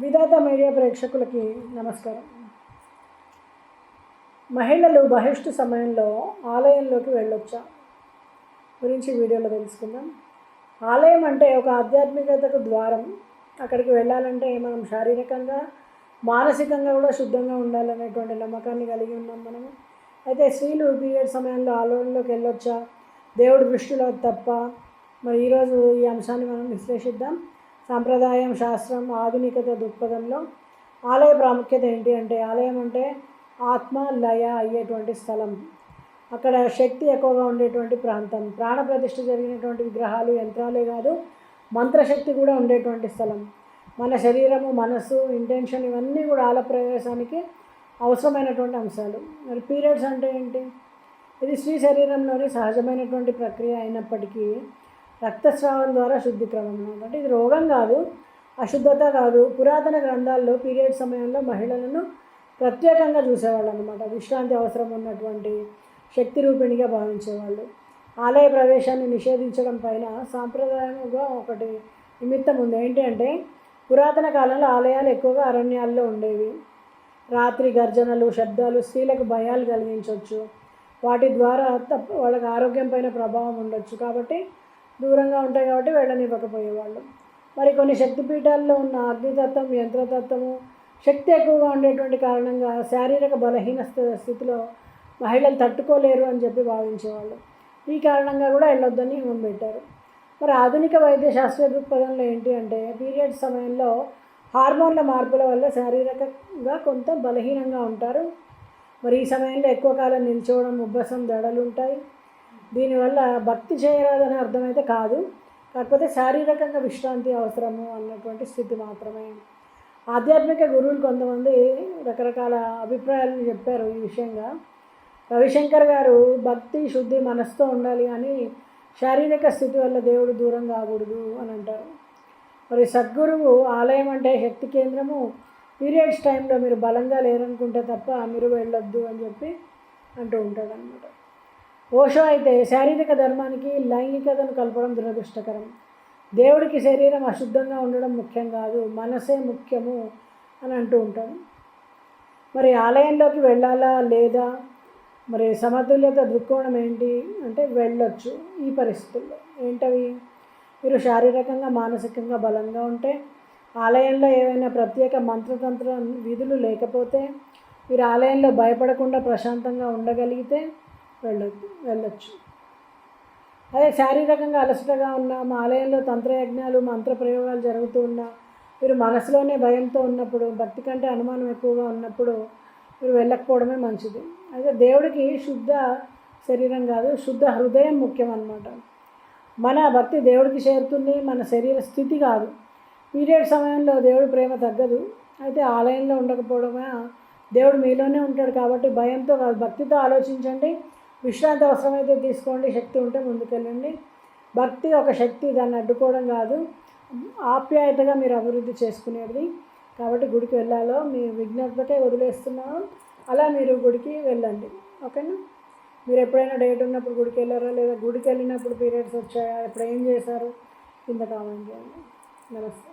విధాత media ప్రేక్షకులకి నమస్కారం. మహిళలు బహిష్టు సమయంలో ఆలయంలోకి వెళ్ళొచ్చా గురించి వీడియోలో తెలుసుకుందాం. ఆలయం అంటే ఒక ఆధ్యాత్మికతకు ద్వారం. అక్కడికి వెళ్ళాలంటే మనం శారీరకంగా మానసికంగా కూడా శుద్ధంగా ఉండాలనేటువంటి నమ్మకాన్ని కలిగి ఉన్నాం మనము అయితే స్త్రీలు పీరియడ్ సమయంలో ఆలయంలోకి వెళ్ళొచ్చా? దేవుడు దృష్టిలో తప్ప మరి ఈరోజు ఈ అంశాన్ని మనం విశ్లేషిద్దాం. సాంప్రదాయం శాస్త్రం ఆధునికత దృక్పథంలో ఆలయ ప్రాముఖ్యత ఏంటి అంటే ఆలయం అంటే ఆత్మ లయ అయ్యేటువంటి స్థలం. అక్కడ శక్తి ఎక్కువగా ఉండేటువంటి ప్రాంతం. ప్రాణప్రతిష్ఠ జరిగినటువంటి విగ్రహాలు యంత్రాలే కాదు మంత్రశక్తి కూడా ఉండేటువంటి స్థలం. మన శరీరము మనస్సు ఇంటెన్షన్ ఇవన్నీ కూడా ఆల ప్రవేశానికి అవసరమైనటువంటి అంశాలు. మరి పీరియడ్స్ అంటే ఏంటి? ఇది స్త్రీ శరీరంలోని సహజమైనటువంటి ప్రక్రియ అయినప్పటికీ రక్తస్రావం ద్వారా శుద్ధి క్రమం. కాబట్టి అంటే ఇది రోగం కాదు అశుద్ధత కాదు. పురాతన గ్రంథాల్లో పీరియడ్ సమయంలో మహిళలను ప్రత్యేకంగా చూసేవాళ్ళు అనమాట విశ్రాంతి అవసరం ఉన్నటువంటి శక్తి రూపిణిగా భావించేవాళ్ళు. ఆలయ ప్రవేశాన్ని నిషేధించడం పైన సాంప్రదాయంగా ఒకటి నిమిత్తం ఉంది. ఏంటి అంటే పురాతన కాలంలో ఆలయాలు ఎక్కువగా అరణ్యాల్లో ఉండేవి. రాత్రి గర్జనలు శబ్దాలు స్త్రీలకు భయాలు కలిగించవచ్చు వాటి ద్వారా తప్ప వాళ్ళకి ఆరోగ్యం పైన ప్రభావం ఉండొచ్చు. కాబట్టి దూరంగా ఉంటాయి కాబట్టి వెళ్ళనివ్వకపోయేవాళ్ళు. మరి కొన్ని శక్తిపీఠాల్లో ఉన్న అగ్నితత్వం యంత్రతత్వము శక్తి ఎక్కువగా ఉండేటువంటి కారణంగా శారీరక బలహీన స్థితిలో మహిళలు తట్టుకోలేరు అని చెప్పి భావించేవాళ్ళు. ఈ కారణంగా కూడా వెళ్ళొద్దని నియమం పెట్టారు. మరి ఆధునిక వైద్య శాస్త్రీయ దృక్పథంలో ఏంటి అంటే పీరియడ్ సమయంలో హార్మోన్ల మార్పుల వల్ల శారీరకంగా కొంత బలహీనంగా ఉంటారు. మరి ఈ సమయంలో ఎక్కువ కాలం నిల్చోవడం ఉబ్బసం దడలు ఉంటాయి దీనివల్ల భక్తి చేయరాదని అర్థమైతే కాదు. కాకపోతే శారీరకంగా విశ్రాంతి అవసరము అన్నటువంటి స్థితి మాత్రమే. ఆధ్యాత్మిక గురువులు కొంతమంది రకరకాల అభిప్రాయాలను చెప్పారు ఈ విషయంగా. రవిశంకర్ గారు భక్తి శుద్ధి మనసుతో ఉండాలి అని శారీరక స్థితి వల్ల దేవుడు దూరం కాకూడదు అని అంటారు. మరి సద్గురువు ఆలయం అంటే శక్తి కేంద్రము. పీరియడ్స్ టైంలో మీరు బలంగా లేరనుకుంటే తప్ప మీరు వెళ్ళొద్దు అని చెప్పి అంటూ ఉంటాడు అనమాట ఓషో అయితే శారీరక ధర్మానికి లైంగికతను కలపడం దురదృష్టకరం. దేవుడికి శరీరం అశుద్ధంగా ఉండడం ముఖ్యం కాదు మనసే ముఖ్యము అని అంటూ ఉంటాడు మరి ఆలయంలోకి వెళ్ళాలా లేదా? మరి సమతుల్యత దృక్కోణం ఏంటి? అంటే వెళ్ళొచ్చు ఈ పరిస్థితుల్లో. ఏంటవి? మీరు శారీరకంగా మానసికంగా బలంగా ఉంటే ఆలయంలో ఏవైనా ప్రత్యేక మంత్రతంత్ర విధులు లేకపోతే మీరు ఆలయంలో భయపడకుండా ప్రశాంతంగా ఉండగలిగితే వెళ్ళ వెళ్ళొచ్చు. అదే శారీరకంగా అలసటగా ఉన్న మా ఆలయంలో తంత్రయజ్ఞాలు మంత్ర ప్రయోగాలు జరుగుతూ ఉన్నా మీరు మనసులోనే భయంతో ఉన్నప్పుడు భక్తి కంటే అనుమానం ఎక్కువగా ఉన్నప్పుడు మీరు వెళ్ళకపోవడమే మంచిది. అయితే దేవుడికి శుద్ధ శరీరం కాదు శుద్ధ హృదయం ముఖ్యం అన్నమాట మన భక్తి దేవుడికి చేరుతుంది మన శరీర స్థితి కాదు. పీరియడ్ సమయంలో దేవుడి ప్రేమ తగ్గదు. అయితే ఆలయంలో ఉండకపోవడమే? దేవుడు మీలోనే ఉంటాడు కాబట్టి భయంతో కాదు. భక్తితో ఆలోచించండి విశ్రాంతి అవసరమైతే తీసుకోండి శక్తి ఉంటే ముందుకెళ్ళండి. భక్తి ఒక శక్తి దాన్ని అడ్డుకోవడం కాదు. ఆప్యాయతగా మీరు అభివృద్ధి చేసుకునేది. కాబట్టి గుడికి వెళ్ళాలో మీ విజ్ఞతకే వదిలేస్తున్నాను అలా మీరు గుడికి వెళ్ళండి. ఓకేనా? మీరు ఎప్పుడైనా డేట్ ఉన్నప్పుడు గుడికి వెళ్ళారా? లేదా గుడికి వెళ్ళినప్పుడు పీరియడ్స్ వచ్చాయా? ఎప్పుడు ఏం చేశారు? కింద కామెంట్ చేయండి. నమస్తే.